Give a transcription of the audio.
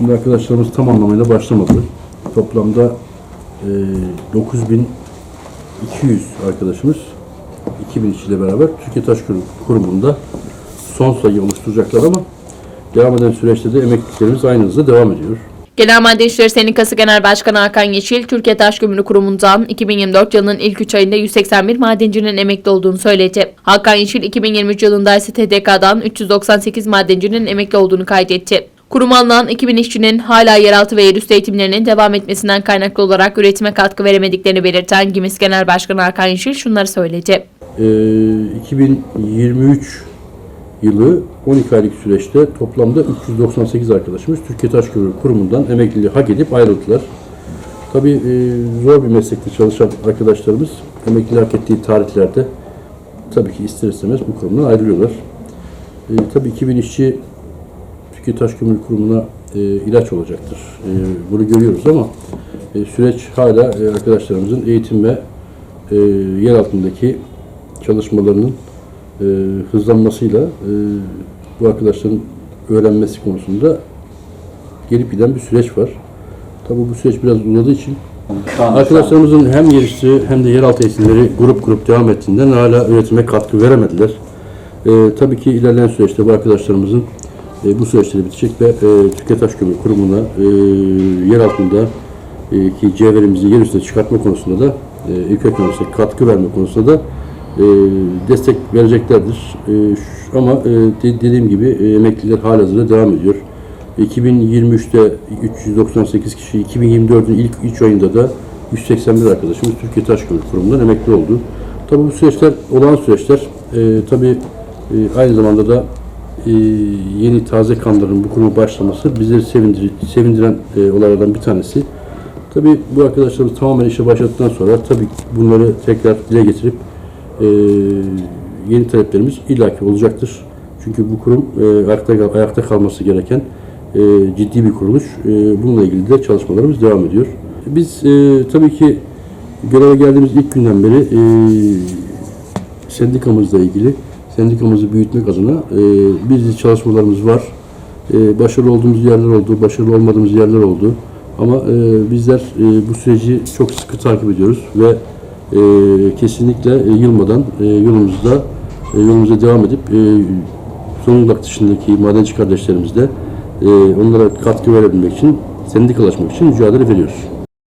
Şimdi arkadaşlarımız tam anlamıyla başlamadı. Toplamda e, 9200 arkadaşımız 2000 işçiyle beraber Türkiye Taş Kurum- Kurumu'nda son sayı oluşturacaklar ama devam eden süreçte de emekliliklerimiz aynı hızla devam ediyor. Genel Madde İşleri Sendikası Genel Başkanı Hakan Yeşil, Türkiye Taş Kömürü Kurumu'ndan 2024 yılının ilk 3 ayında 181 madencinin emekli olduğunu söyledi. Hakan Yeşil, 2023 yılında ise TDK'dan 398 madencinin emekli olduğunu kaydetti. Kurum alınan 2000 işçinin hala yeraltı ve yerüstü eğitimlerinin devam etmesinden kaynaklı olarak üretime katkı veremediklerini belirten GİMİS Genel Başkanı Hakan Yeşil şunları söyledi. Ee, 2023 yılı 12 aylık süreçte toplamda 398 arkadaşımız Türkiye Taş Kömürü Kurumu'ndan emekliliği hak edip ayrıldılar. Tabii e, zor bir meslekte çalışan arkadaşlarımız emekliliği hak ettiği tarihlerde tabii ki ister istemez bu kurumdan ayrılıyorlar. E, tabii 2000 işçi Türkiye Taş Kömürü Kurumu'na e, ilaç olacaktır. E, bunu görüyoruz ama e, süreç hala e, arkadaşlarımızın eğitim ve e, yer altındaki çalışmalarının e, hızlanmasıyla e, bu arkadaşların öğrenmesi konusunda gelip giden bir süreç var. Tabii bu süreç biraz uzadığı için arkadaşlarımızın hem yerüstü hem de yeraltı eğitimleri grup grup devam ettiğinden hala üretime katkı veremediler. E, tabii ki ilerleyen süreçte bu arkadaşlarımızın e, bu süreçleri bitecek ve e, Türkiye Taş Kurumu'na e, yer altında e, ki cevherimizi yer üstüne çıkartma konusunda da e, ülke ekonomisine katkı verme konusunda da e, destek vereceklerdir. E, şu- ama e, de- dediğim gibi e, emekliler halihazırda devam ediyor. 2023'te 398 kişi, 2024'ün ilk 3 ayında da 181 arkadaşımız Türkiye Taş Kömürü Kurumu'ndan emekli oldu. Tabii bu süreçler olağan süreçler. E, tabii e, aynı zamanda da e, yeni taze kanların bu kuruma başlaması bizleri sevindir, sevindiren e, olaylardan bir tanesi. Tabii bu arkadaşlarımız tamamen işe başladıktan sonra tabii bunları tekrar dile getirip e, yeni taleplerimiz illaki olacaktır. Çünkü bu kurum e, ayakta, ayakta kalması gereken e, ciddi bir kuruluş. E, bununla ilgili de çalışmalarımız devam ediyor. Biz e, tabii ki göreve geldiğimiz ilk günden beri e, sendikamızla ilgili sendikamızı büyütmek adına e, biz çalışmalarımız var. E, başarılı olduğumuz yerler oldu, başarılı olmadığımız yerler oldu. Ama e, bizler e, bu süreci çok sıkı takip ediyoruz ve e, kesinlikle e, yılmadan e, yolumuzda e, yolumuza devam edip e, Zonguldak dışındaki madenci kardeşlerimizle e, onlara katkı verebilmek için, sendikalaşmak için mücadele veriyoruz.